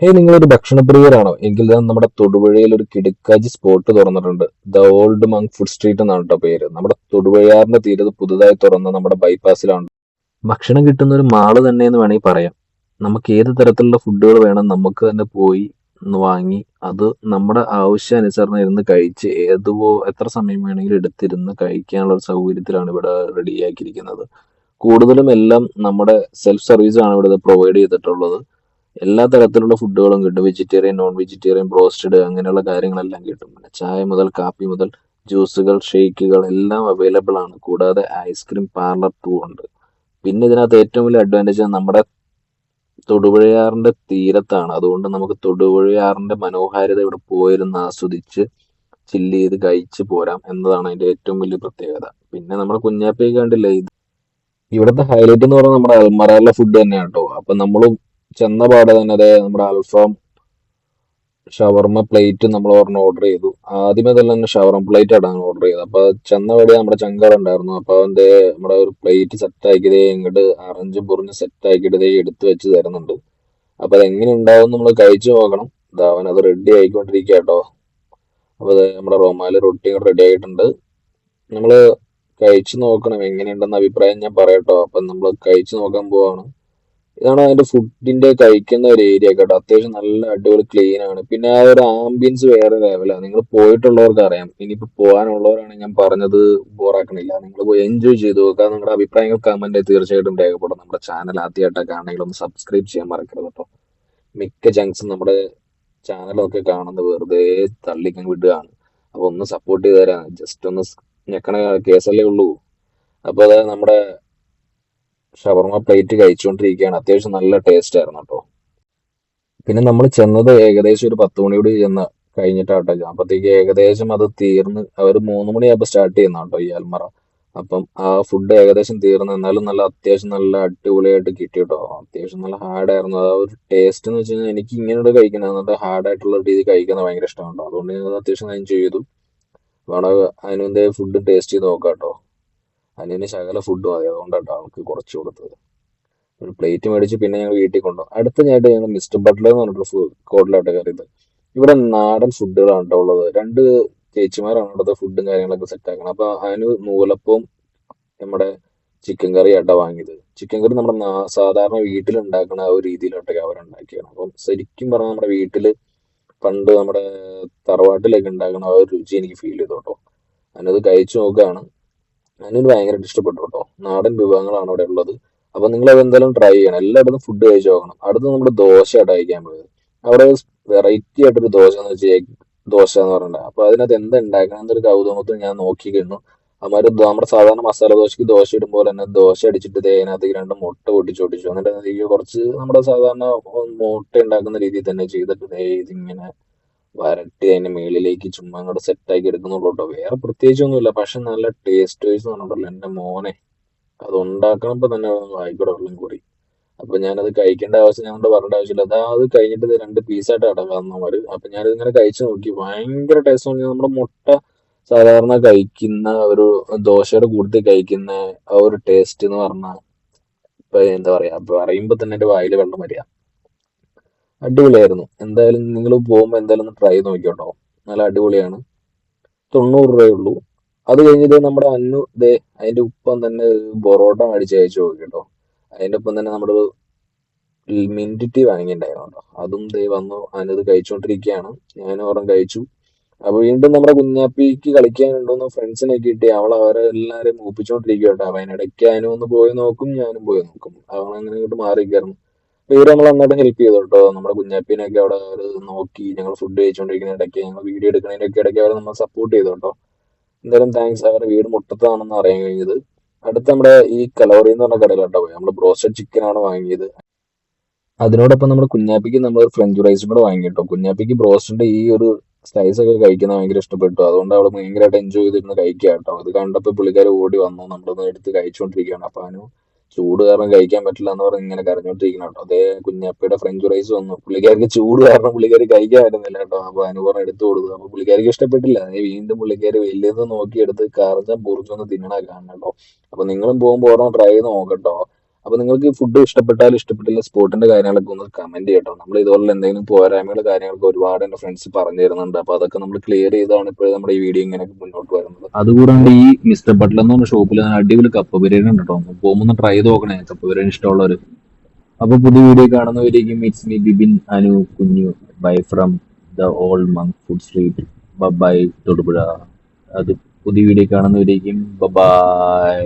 ഹേ നിങ്ങളൊരു ഭക്ഷണപ്രിയരാണോ? എങ്കിൽ ദാ നമ്മുടെ തൊടുപുഴയിൽ ഒരു കിടക്കാജി സ്പോട്ട് തുറന്നിട്ടുണ്ട്. The old mug food street എന്നാണ് കേട്ടോ പേര്. നമ്മുടെ തൊടുപുഴയാറിന്റെ തീരത്ത് പുതുതായി തുറന്ന നമ്മുടെ ബൈപ്പാസിലാണ്. ഭക്ഷണം കിട്ടുന്ന ഒരു മാൾ തന്നെ എന്ന് വേണമെങ്കിൽ പറയാം. നമുക്ക് ഏത് തരത്തിലുള്ള ഫുഡുകൾ വേണം നമുക്ക് തന്നെ പോയി വാങ്ങി അത് നമ്മുടെ ആവശ്യാനുസരണം ഇരുന്ന് കഴിച്ച് ഏതുപോ എത്ര സമയം വേണമെങ്കിലും എടുത്തിരുന്ന് കഴിക്കാനുള്ള ഒരു സൗകര്യത്തിലാണ് ഇവിടെ റെഡിയാക്കിയിരിക്കുന്നത് കൂടുതലും എല്ലാം നമ്മുടെ സെൽഫ് സർവീസ് ആണ് ഇവിടെ പ്രൊവൈഡ് ചെയ്തിട്ടുള്ളത്. എല്ലാ തരത്തിലുള്ള ഫുഡുകളും കിട്ടും. വെജിറ്റേറിയൻ നോൺ വെജിറ്റേറിയൻ ബ്രോസ്റ്റഡ് അങ്ങനെയുള്ള കാര്യങ്ങളെല്ലാം കിട്ടും. പിന്നെ ചായ മുതൽ കാപ്പി മുതൽ ജ്യൂസുകൾ ഷെയ്ക്കുകൾ എല്ലാം അവൈലബിൾ ആണ്. കൂടാതെ ഐസ്ക്രീം പാർലർ ടൂ ഉണ്ട്. പിന്നെ ഇതിനകത്ത് ഏറ്റവും വലിയ അഡ്വാന്റേജ് നമ്മുടെ തൊടുപുഴയാറിന്റെ തീരത്താണ്. അതുകൊണ്ട് നമുക്ക് തൊടുപുഴയാറിന്റെ മനോഹാരിത ഇവിടെ പോയിരുന്ന് ആസ്വദിച്ച് ചില്ല് ചെയ്ത് കഴിച്ച് പോരാം എന്നതാണ് അതിന്റെ ഏറ്റവും വലിയ പ്രത്യേകത. പിന്നെ നമ്മുടെ കുഞ്ഞാപ്പയൊക്കെ കണ്ടില്ലേ ഇത് ഇവിടുത്തെ ഹൈലൈറ്റ് എന്ന് പറഞ്ഞാൽ നമ്മുടെ അൽമറയിലെ ഫുഡ് തന്നെയാണ് കേട്ടോ. അപ്പൊ നമ്മളും ചെന്ന പാടെ തന്നെ അതെ നമ്മുടെ അൽഫാം ഷവർമ പ്ലേറ്റ് നമ്മൾ ഒരെണ്ണം ഓർഡർ ചെയ്തു. ആദ്യമേ തന്നെ ഷവർമ പ്ലേറ്റ് ആണ് ഓർഡർ ചെയ്തത്. അപ്പൊ ചെന്ന വഴി നമ്മുടെ ചങ്കാട് ഉണ്ടായിരുന്നു. അപ്പൊ അവന്റെ നമ്മുടെ ഒരു പ്ലേറ്റ് സെറ്റ് ആക്കിയതേ ഇങ്ങോട്ട് അറഞ്ച് പൊറിഞ്ഞ് സെറ്റ് ആക്കിയിട്ട് എടുത്തു വെച്ച് തരുന്നുണ്ട്. അപ്പൊ അതെങ്ങനെ ഉണ്ടാവും നമ്മൾ കഴിച്ചു നോക്കണം. അവൻ അത് റെഡി ആയിക്കൊണ്ടിരിക്കുക കേട്ടോ. അപ്പൊ നമ്മുടെ റൊമാലി റൊട്ടി റെഡി ആയിട്ടുണ്ട്. നമ്മൾ കഴിച്ചു നോക്കണം എങ്ങനെയുണ്ടെന്ന അഭിപ്രായം ഞാൻ പറയട്ടോ. അപ്പൊ നമ്മൾ കഴിച്ചു നോക്കാൻ പോവാണ്. ഇതാണ് അതിന്റെ ഫുഡിന്റെ കഴിക്കുന്ന ഒരു ഏരിയ കേട്ടോ. അത്യാവശ്യം നല്ല അടിപൊളി ക്ലീൻ ആണ്. പിന്നെ ആ ഒരു ആംബിയൻസ് വേറെ ലെവലാണ് നിങ്ങൾ പോയിട്ടുള്ളവർക്ക് അറിയാം. ഇനിയിപ്പോ പോകാനുള്ളവരാണ് ഞാൻ പറഞ്ഞത് ബോറാക്കണില്ല നിങ്ങൾ പോയി എൻജോയ് ചെയ്തു നോക്കുക നിങ്ങളുടെ അഭിപ്രായങ്ങൾ കമന്റ് തീർച്ചയായിട്ടും രേഖപ്പെടും നമ്മുടെ ചാനൽ ആദ്യമായിട്ടൊക്കെ ആണെങ്കിൽ ഒന്ന് സബ്സ്ക്രൈബ് ചെയ്യാൻ മറക്കരുത് കേട്ടോ. മിക്ക ജങ്ക്സും നമ്മുടെ ചാനലൊക്കെ കാണുന്നത് വെറുതെ തള്ളിക്കാൻ വിടുകയാണ്. അപ്പൊ ഒന്ന് സപ്പോർട്ട് ചെയ്ത് തരാം. ജസ്റ്റ് ഒന്ന് ഞെക്കണ കേസല്ലേ ഉള്ളൂ. അപ്പൊ അതായത് നമ്മുടെ ഷവർമ പ്ലേറ്റ് കഴിച്ചുകൊണ്ടിരിക്കുകയാണ്. അത്യാവശ്യം നല്ല ടേസ്റ്റ് ആയിരുന്നു കേട്ടോ പിന്നെ നമ്മൾ ചെന്നത് ഏകദേശം ഒരു പത്ത് മണിയോട് ചെന്ന് കഴിഞ്ഞിട്ടാട്ടോ അപ്പത്തേക്ക് ഏകദേശം അത് തീർന്ന് അവർ മൂന്ന് മണിയാകുമ്പോൾ സ്റ്റാർട്ട് ചെയ്യുന്ന കേട്ടോ ഈ അൽമറ. അപ്പം ആ ഫുഡ് ഏകദേശം തീർന്ന് എന്നാലും നല്ല അത്യാവശ്യം നല്ല അടിപൊളിയായിട്ട് കിട്ടി കേട്ടോ അത്യാവശ്യം നല്ല ഹാർഡായിരുന്നു ആ ഒരു ടേസ്റ്റ് എന്ന് വെച്ച് കഴിഞ്ഞാൽ എനിക്ക് ഇങ്ങനെയുള്ള കഴിക്കുന്നത് എന്നിട്ട് ഹാർഡായിട്ടുള്ള രീതി കഴിക്കുന്നത് ഭയങ്കര ഇഷ്ടമാണ് കേട്ടോ അതുകൊണ്ട് ഞാൻ അത്യാവശ്യം ഞാൻ ചെയ്തു. വേണം അതിനെന്തേ ഫുഡ് ടേസ്റ്റ് ചെയ്ത് നോക്കാം കേട്ടോ അതിന് ശകല ഫുഡും മതി. അതുകൊണ്ടാണ് അവൾക്ക് കുറച്ച് കൊടുത്തത്. ഒരു പ്ലേറ്റ് മേടിച്ച് പിന്നെ ഞങ്ങൾ വീട്ടിൽ കൊണ്ടുപോകും അടുത്ത ഞായിട്ട് ഞങ്ങൾ മിസ്റ്റർ ബട്ട്ലർ എന്ന് പറഞ്ഞിട്ടുള്ള കോട്ടിലോട്ട് കയറിയത് ഇവിടെ നാടൻ ഫുഡുകളാണ് കേട്ടോ ഉള്ളത്. രണ്ട് ചേച്ചിമാരാണ് ഇവിടുത്തെ ഫുഡും കാര്യങ്ങളൊക്കെ സെറ്റ് ആക്കണം അപ്പൊ അതിന് നൂലപ്പവും നമ്മുടെ ചിക്കൻ കറി ആട്ട വാങ്ങിയത്. ചിക്കൻ കറി നമ്മുടെ സാധാരണ വീട്ടിൽ ഉണ്ടാക്കുന്ന ആ ഒരു രീതിയിലോട്ടൊക്കെ അവരുണ്ടാക്കിയാണ് അപ്പം ശരിക്കും പറഞ്ഞാൽ നമ്മുടെ വീട്ടിൽ പണ്ട് നമ്മുടെ തറവാട്ടിലൊക്കെ ഉണ്ടാക്കുന്ന ആ ഒരു രുചി എനിക്ക് ഫീൽ ചെയ്തു കേട്ടോ അതിനത് കഴിച്ചു നോക്കുകയാണ് അതിനൊരു ഭയങ്കരമായിട്ട് ഇഷ്ടപ്പെട്ടു കേട്ടോ. നാടൻ വിഭവങ്ങളാണ് അവിടെ ഉള്ളത്. അപ്പൊ നിങ്ങൾ അതെന്തായാലും ട്രൈ ചെയ്യണം. എല്ലായിടത്തും ഫുഡ് കഴിച്ചു നോക്കണം. അടുത്ത് നമ്മുടെ ദോശ അയക്കാൻ പോയത്. അവിടെ വെറൈറ്റി ആയിട്ടൊരു ദോശ എന്ന് വെച്ചാൽ ദോശ എന്ന് പറഞ്ഞിട്ട് അപ്പൊ അതിനകത്ത് എന്താ ഉണ്ടാക്കണം? എന്നൊരു കൗതുകത്തിൽ ഞാൻ നോക്കി കഴിഞ്ഞു. അമാര് നമ്മുടെ സാധാരണ മസാല ദോശക്ക് ദോശ ഇടുമ്പോൾ തന്നെ ദോശ അടിച്ചിട്ട് തേനകത്തേക്ക് രണ്ട് മുട്ട പൊട്ടിച്ചൊട്ടിച്ചു എന്നിട്ട് കുറച്ച് നമ്മുടെ സാധാരണ മുട്ട ഉണ്ടാക്കുന്ന രീതിയിൽ തന്നെ ചെയ്തിട്ട് ഇതിങ്ങനെ വരട്ടി അതിന്റെ മേളിലേക്ക് ചുമ്മാ അങ്ങോട്ട് സെറ്റാക്കി എടുക്കുന്നുള്ളൂ കേട്ടോ വേറെ പ്രത്യേകിച്ചൊന്നുമില്ല. പക്ഷെ നല്ല ടേസ്റ്റ് വൈസ് പറഞ്ഞിട്ടുള്ളൂ എന്റെ മോനെ അത് ഉണ്ടാക്കണപ്പോ തന്നെ വായിക്കൂടെ വെള്ളം കൂറി അപ്പൊ ഞാനത് കഴിക്കേണ്ട ആവശ്യം ഞാൻ പറഞ്ഞ ആവശ്യമില്ല. അതാ അത് കഴിഞ്ഞിട്ട് രണ്ട് പീസായിട്ട് അടക്കാന്നമാര് അപ്പൊ ഞാനിത് ഇങ്ങനെ കഴിച്ചു നോക്കി. ഭയങ്കര ടേസ്റ്റ് തോന്നി. നമ്മുടെ മുട്ട സാധാരണ കഴിക്കുന്ന ഒരു ദോശയുടെ കൂടുതൽ കഴിക്കുന്ന ആ ഒരു ടേസ്റ്റ് എന്ന് പറഞ്ഞാൽ ഇപ്പൊ എന്താ പറയാ പറയുമ്പോ തന്നെ എന്റെ വായിൽ വെള്ളം വരിക. അടിപൊളിയായിരുന്നു. എന്തായാലും നിങ്ങൾ പോകുമ്പോൾ എന്തായാലും ഒന്ന് ട്രൈ നോക്കിയോട്ടോ. നല്ല അടിപൊളിയാണ്. തൊണ്ണൂറ് രൂപയേ ഉള്ളൂ അത് കഴിഞ്ഞിട്ട് നമ്മുടെ അന്നു ദേ അതിന്റെ ഒപ്പം തന്നെ ബൊറോട്ട മേടിച്ച് അയച്ചു നോക്കിട്ടോ അതിന്റെ ഒപ്പം തന്നെ നമ്മുടെ ഒരു ടീ വാങ്ങിയിട്ടുണ്ടായിരുന്നു കേട്ടോ അതും ദേ വന്നു. അതിനത് കഴിച്ചുകൊണ്ടിരിക്കുകയാണ് ഞാൻ ഓർമ്മ കഴിച്ചു. അപ്പൊ വീണ്ടും നമ്മുടെ കുഞ്ഞാപ്പിക്ക് കളിക്കാനുണ്ടോന്ന് ഫ്രണ്ട്സിനെ കിട്ടി. അവൾ അവരെ എല്ലാവരെയും മൂപ്പിച്ചോണ്ടിരിക്കുക കേട്ടോ അതിനിടയ്ക്ക് അതിനും ഒന്ന് പോയി നോക്കും ഞാനും പോയി നോക്കും. അവൻ അങ്ങനെ ഇങ്ങോട്ട് മാറിയിരിക്കായിരുന്നു ഇവർ നമ്മൾ നന്നായിട്ട് ഹെൽപ്പ് ചെയ്തു കേട്ടോ. നമ്മുടെ കുഞ്ഞാപ്പിനൊക്കെ അവിടെ അവർ നോക്കി ഞങ്ങൾ ഫുഡ് കഴിച്ചുകൊണ്ടിരിക്കുന്ന ഇടയ്ക്ക് ഞങ്ങൾ വീഡിയോ എടുക്കുന്നതിനൊക്കെ ഇടയ്ക്ക് അവർ നമ്മൾ സപ്പോർട്ട് ചെയ്തു കേട്ടോ. എന്തായാലും താങ്ക്സ് അവരുടെ വീട് മുട്ടത്താണെന്ന് അറിയാൻ കഴിഞ്ഞത്. അടുത്ത നമ്മുടെ ഈ കലോറി എന്ന് പറഞ്ഞ കടയിലോട്ടോ പോയി നമ്മൾ ബ്രോസ്റ്റഡ് ചിക്കൻ ആണ് വാങ്ങിയത്. അതിനോടൊപ്പം നമ്മുടെ കുഞ്ഞാപ്പിക്ക് നമ്മൾ ഫ്രഞ്ച് ഫ്രൈസും കൂടെ വാങ്ങി കേട്ടോ. കുഞ്ഞാപ്പിക്ക് ബ്രോസ്റ്റിന്റെ ഈ ഒരു സ്ലൈസ് ഒക്കെ കഴിക്കുന്നത് ഭയങ്കര ഇഷ്ടപ്പെട്ടു. അതുകൊണ്ട് അവൾ ഭയങ്കരമായിട്ട് എൻജോയ് ചെയ്തിരുന്ന് കഴിക്കുക കേട്ടോ. ഇത് കണ്ടപ്പോൾ പുള്ളിക്കാർ ഓടി വന്നു. നമ്മളൊന്ന് എടുത്ത് കഴിച്ചുകൊണ്ടിരിക്കുകയാണ് അപ്പൊ അതിന് ചൂട് കാരണം കഴിക്കാൻ പറ്റില്ല എന്ന് പറഞ്ഞ് ഇങ്ങനെ കരഞ്ഞോണ്ടിരിക്കണം കേട്ടോ. അതേ കുഞ്ഞപ്പയുടെ ഫ്രഞ്ച് റൈസ് വന്നു. പുള്ളിക്കാർക്ക് ചൂട് കാരണം പുള്ളിക്കാരി കഴിക്കാൻ പറ്റുന്നില്ല കേട്ടോ. അപ്പൊ അനുപറ എടുത്തു കൊടുത്തു. അപ്പൊ പുള്ളിക്കാരിക്ക് ഇഷ്ടപ്പെട്ടില്ല. അതേ വീണ്ടും പുള്ളിക്കാരി വലിയത് നോക്കിയെടുത്ത് കറഞ്ഞ പൊറിച്ചൊന്ന് തിന്നണ കാണണം കേട്ടോ. അപ്പൊ നിങ്ങളും പോകുമ്പോൾ ഒരെണ്ണം ട്രൈ ചെയ്ത് നോക്കട്ടോ അപ്പൊ നിങ്ങൾക്ക് ഫുഡ് ഇഷ്ടപ്പെട്ടാലും ഇഷ്ടപ്പെട്ടില്ല സ്പോട്ടിന്റെ കാര്യങ്ങളൊക്കെ ഒന്ന് കമന്റ് ചെയ്യട്ടോ. നമ്മൾ ഇതുപോലെ എന്തെങ്കിലും പോരായ്മകൾ കാര്യങ്ങളൊക്കെ ഒരുപാട് എന്റെ ഫ്രണ്ട്സ് പറഞ്ഞു തരുന്നുണ്ട്. അപ്പൊ അതൊക്കെ നമ്മൾ ക്ലിയർ ചെയ്താണ് ഇപ്പോൾ നമ്മുടെ ഈ വീഡിയോ ഇങ്ങനെ മുന്നോട്ട് വരുന്നത്. അതുകൂടാണ്ട് ഈ മിസ്റ്റർ ബട്ടൽ എന്ന് പറഞ്ഞ ഷോപ്പിൽ അടിപൊളി കപ്പ ബിരിയാണി ഉണ്ട് കേട്ടോ. പോകുമ്പോൾ ട്രൈ ചെയ്ത് നോക്കണേ കപ്പ ബിരിയാണി ഇഷ്ടമുള്ളവർ അപ്പൊ പുതിയ video കാണുന്നവരേക്കും it's me Bibin Anu Kunju bye from the old mug food street bye Thodupuzha. അത് പുതിയ വീഡിയോ കാണുന്നവരേക്കും ബൈ